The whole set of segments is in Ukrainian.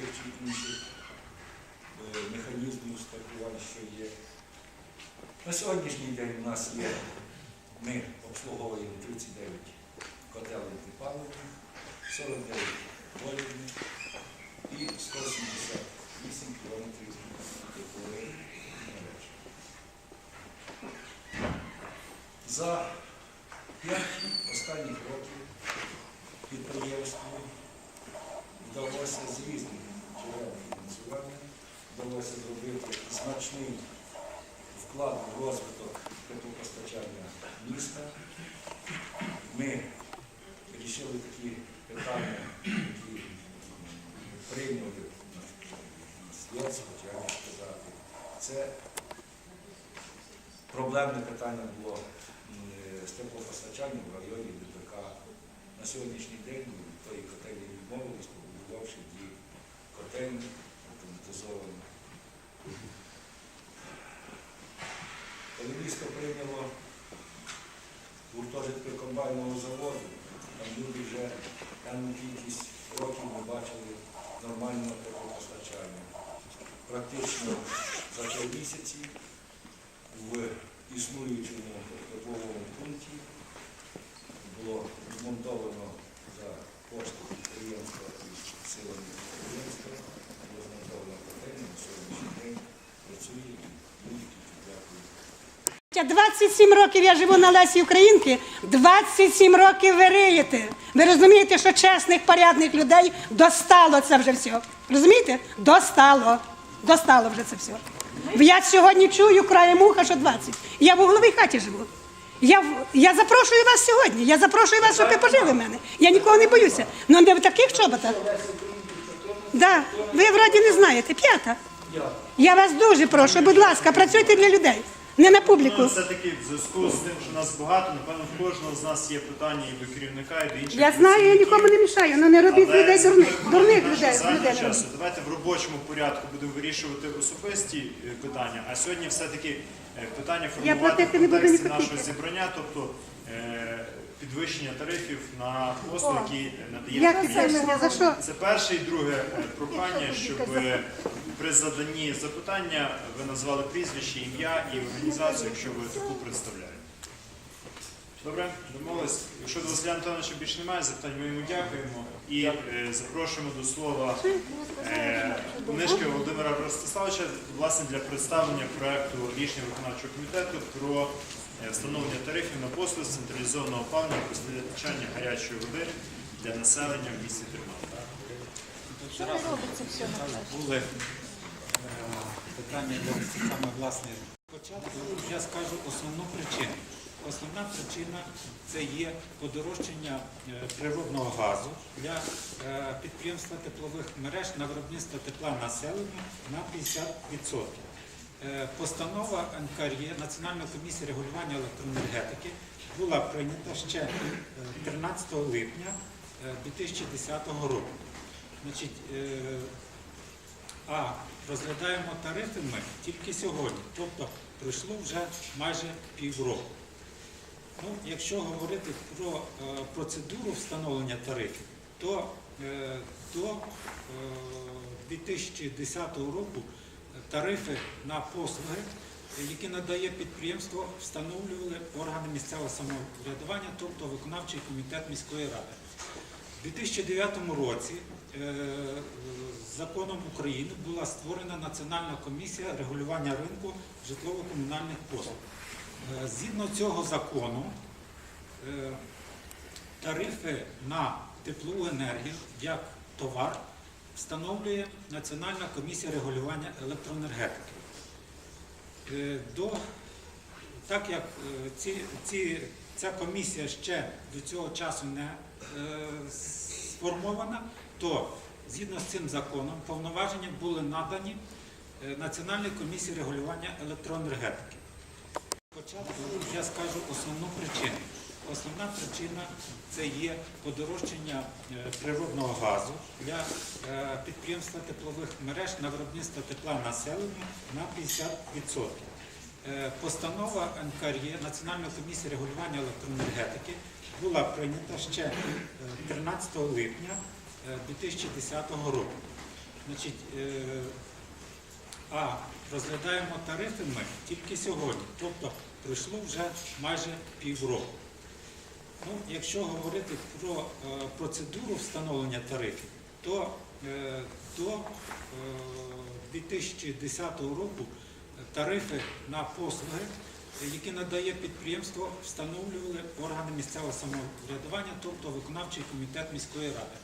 чи інших механізмів що є. На сьогоднішній день у нас є, ми обслуговуємо 39 котелень паливних, 49 бойлерних і 178 кілометрів теплової мережі. За 5 останніх років підприємству вдалося з різних фінансування, вдалося зробити значний вклад в розвиток теплопостачання міста. Ми вирішили такі питання, які прийняли на з'їзд, хоча я сказати. Це проблемне питання було з теплопостачанням в районі ДПК. На сьогоднішній день тої котельні відмовились, побудувавши дві котельні Коли місто прийняло гуртожитки комбайного заводу, там люди вже певну кількість років не бачили нормального теплопостачання. Практично за три місяці в існуючому тепловому пункті було змонтовано за кошти підприємства і силами підприємства, було змонтовано котельня на сьогоднішній день працює і люди тільки дякують. Я 27 років я живу на Лесі Українки, 27 років ви риєте. Ви розумієте, що чесних, порядних людей достало це вже все. Розумієте? Достало. Достало вже це все. Я сьогодні чую краєм уха, що 20. Я в угловій хаті живу. Я, я запрошую вас сьогодні. Я запрошую вас, щоб ви пожили в мене. Я нікого не боюся. Ну не в таких чоботах. Да. Ви вроді не знаєте. П'ята. Я вас дуже прошу, будь ласка, працюйте для людей, не на публіку. Ну, все-таки в зв'язку з тим, що нас багато, напевно, в кожного з нас є питання і до керівника, і до інших. Я знаю, я нікому не мішаю, але не робіть Але людей дурних. Дурних людей. людей часу, робіть. Давайте в робочому порядку будемо вирішувати особисті е, питання, а сьогодні все-таки е, питання формувати в платити не буду ні контексті копійки. нашого зібрання, тобто е, підвищення тарифів на послуги, які надає Як це підприємство. За що? Це перше і друге е, прохання, щоб е, при заданні запитання ви назвали прізвище, ім'я і організацію, якщо ви таку представляєте. Добре, домовились. Якщо до Василя Антоновича більше немає запитань, ми йому дякуємо і е, запрошуємо до слова е, Нишки Володимира Ростиславовича власне для представлення проекту рішення виконавчого комітету про е, встановлення тарифів на послуги з централізованого опалення і постачання гарячої води для населення в місті Тернопіль. були е, питання для саме власне. Спочатку я скажу основну причину. Основна причина це є подорожчання е, природного газу для е, підприємства теплових мереж на виробництво тепла населення на 50%. Е, Постанова НКРЄ Національної комісії регулювання електроенергетики була прийнята ще е, 13 липня е, 2010 року. Значить, а розглядаємо тарифи ми тільки сьогодні, тобто пройшло вже майже півроку. Ну, якщо говорити про е, процедуру встановлення тарифів, то е, до е, 2010 року тарифи на послуги, які надає підприємство, встановлювали органи місцевого самоврядування, тобто виконавчий комітет міської ради. У 2009 році е, законом України була створена Національна комісія регулювання ринку житлово-комунальних послуг. Е, Згідно цього закону, е, тарифи на теплову енергію як товар встановлює Національна комісія регулювання електроенергетики. Е, До, так як е, ці, ці, ця комісія ще до цього часу не е, сформована, то згідно з цим законом повноваження були надані е, Національній комісії регулювання електроенергетики. Спочатку я скажу основну причину. Основна причина це є подорожчання е, природного газу для е, підприємства теплових мереж на виробництво тепла населення на 50%. Е, Постанова НКРЄ Національної комісії регулювання електроенергетики була прийнята ще е, 13 липня 2010 року. Значить, е, а розглядаємо тарифи ми тільки сьогодні, тобто пройшло вже майже півроку. Ну, якщо говорити про е, процедуру встановлення тарифів, то е, до е, 2010 року тарифи на послуги, які надає підприємство, встановлювали органи місцевого самоврядування, тобто виконавчий комітет міської ради.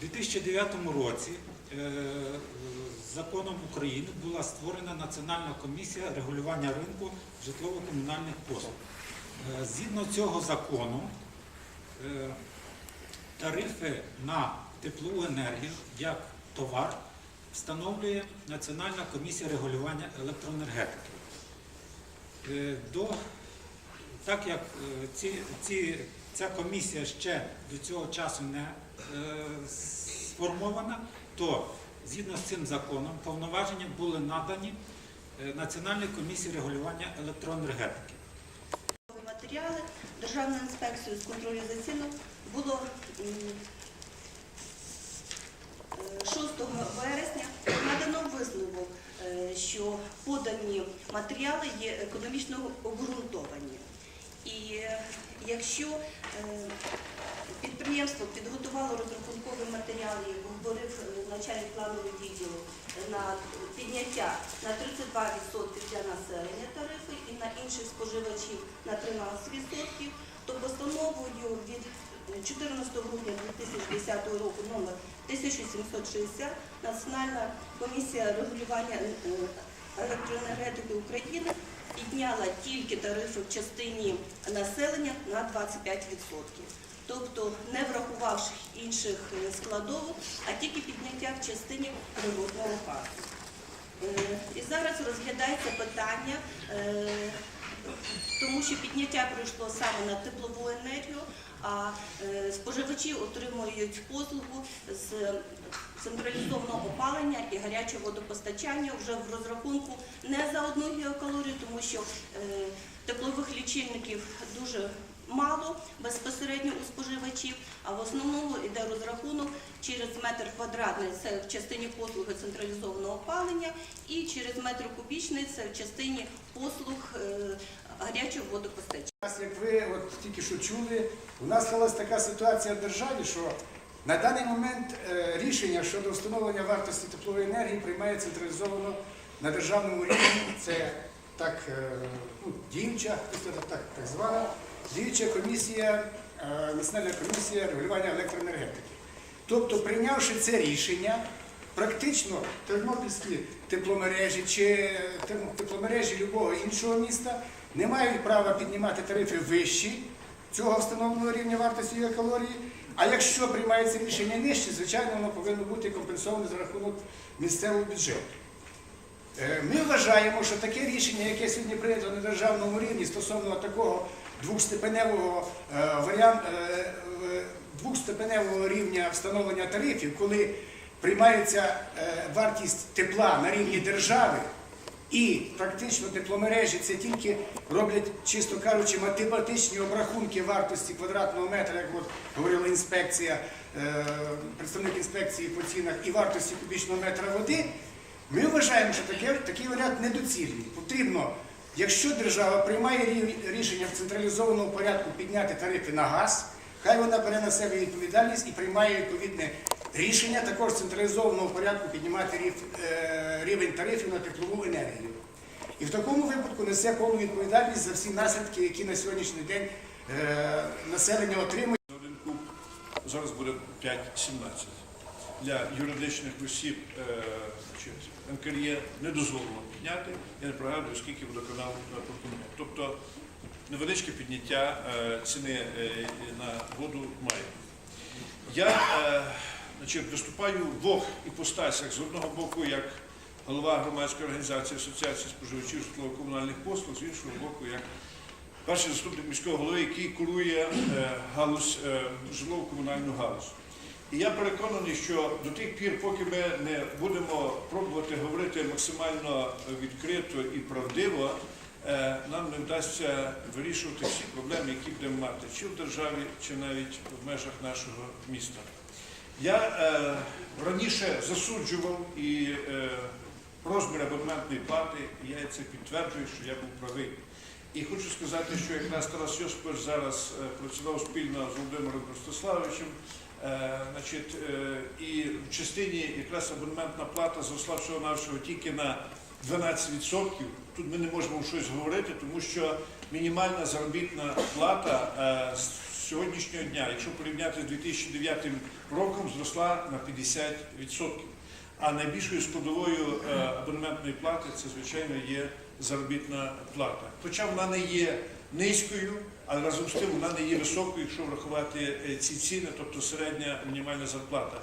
У 2009 році е, законом України була створена Національна комісія регулювання ринку житлово-комунальних послуг. Е, Згідно цього закону, е, тарифи на теплову енергію як товар встановлює Національна комісія регулювання електроенергетики. До, так як ці, ці, ця комісія ще до цього часу не сформована, то згідно з цим законом повноваження були надані е, Національній комісії регулювання електроенергетики. матеріали Державною інспекцією з контролю за ціну було е, 6 вересня надано висновок, е, що подані матеріали є економічно обґрунтовані. І е, якщо е, підприємство підготувало розрахункові матеріали, як говорив е, начальник планового відділу, е, на підняття на 32% для населення тарифи і на інших споживачів на 13%, то постановою від 14 грудня 2010 року номер 1760 Національна комісія регулювання е, електроенергетики України підняла тільки тарифи в частині населення на 25%. Тобто не врахувавши інших е, складовок, а тільки підняття в частині природного газу. Е, І зараз розглядається питання, е, тому що підняття пройшло саме на теплову енергію, а споживачі отримують послугу з централізованого опалення і гарячого водопостачання вже в розрахунку не за одну гігакалорію, тому що теплових лічильників дуже мало безпосередньо у споживачів, а в основному йде розрахунок через метр квадратний це в частині послуги централізованого опалення, і через метр кубічний це в частині послуг е, гарячого водопостачання. Як ви от тільки що чули, у нас сталася така ситуація в державі, що на даний момент е, рішення щодо встановлення вартості теплової енергії приймає централізовано на державному рівні. Це так е, ну, діюча, так, так, так звана діюча комісія, е, Національна комісія регулювання електроенергетики. Тобто, прийнявши це рішення, практично тернопільські тепломережі чи тепломережі любого іншого міста не мають права піднімати тарифи вищі цього встановленого рівня вартості калорії. А якщо приймається рішення нижче, звичайно, воно повинно бути компенсоване за рахунок місцевого бюджету. Е, Ми вважаємо, що таке рішення, яке сьогодні прийнято на державному рівні стосовно такого двохстепеневого варіанту двохстепеневого рівня встановлення тарифів, коли приймається е, вартість тепла на рівні держави, і практично тепломережі це тільки роблять, чисто кажучи, математичні обрахунки вартості квадратного метра, як от говорила інспекція, е, представник інспекції по цінах, і вартості кубічного метра води. Ми вважаємо, що таке, такий варіант недоцільний. Потрібно, якщо держава приймає рішення в централізованому порядку підняти тарифи на газ, хай вона бере на себе відповідальність і приймає відповідне рішення також централізованого порядку піднімати е, рівень тарифів на теплову енергію. І в такому випадку несе повну відповідальність за всі наслідки, які на сьогоднішній день е, населення отримує. Зараз буде 5-17. Для юридичних осіб е, НКРЄ не дозволено підняти. Я не пригадую, скільки водоканал пропонує. Тобто невеличке підняття е, ціни е, на воду має. Я значить, виступаю в двох іпостасях. З одного боку, як голова громадської організації Асоціації споживачів житлово-комунальних послуг, з іншого боку, як перший заступник міського голови, який курує галузь, житлово-комунальну галузь. І я переконаний, що до тих пір, поки ми не будемо пробувати говорити максимально відкрито і правдиво, е, нам не вдасться вирішувати всі проблеми, які будемо мати чи в державі, чи навіть в межах нашого міста. Я е, раніше засуджував і е, розмір абонементної плати, і я це підтверджую, що я був правий. І хочу сказати, що якраз Тарас Йосипович зараз е, працював спільно з Володимиром Ростиславовичем. Е, значить, е, і в частині якраз абонементна плата зросла всього-навсього тільки на 12%. Тут ми не можемо щось говорити, тому що мінімальна заробітна плата е, з сьогоднішнього дня, якщо порівняти з 2009 роком, зросла на 50%. А найбільшою складовою абонементної плати це, звичайно, є заробітна плата. Хоча вона не є низькою, але разом з тим вона не є високою, якщо врахувати е, ці ціни, тобто середня мінімальна зарплата.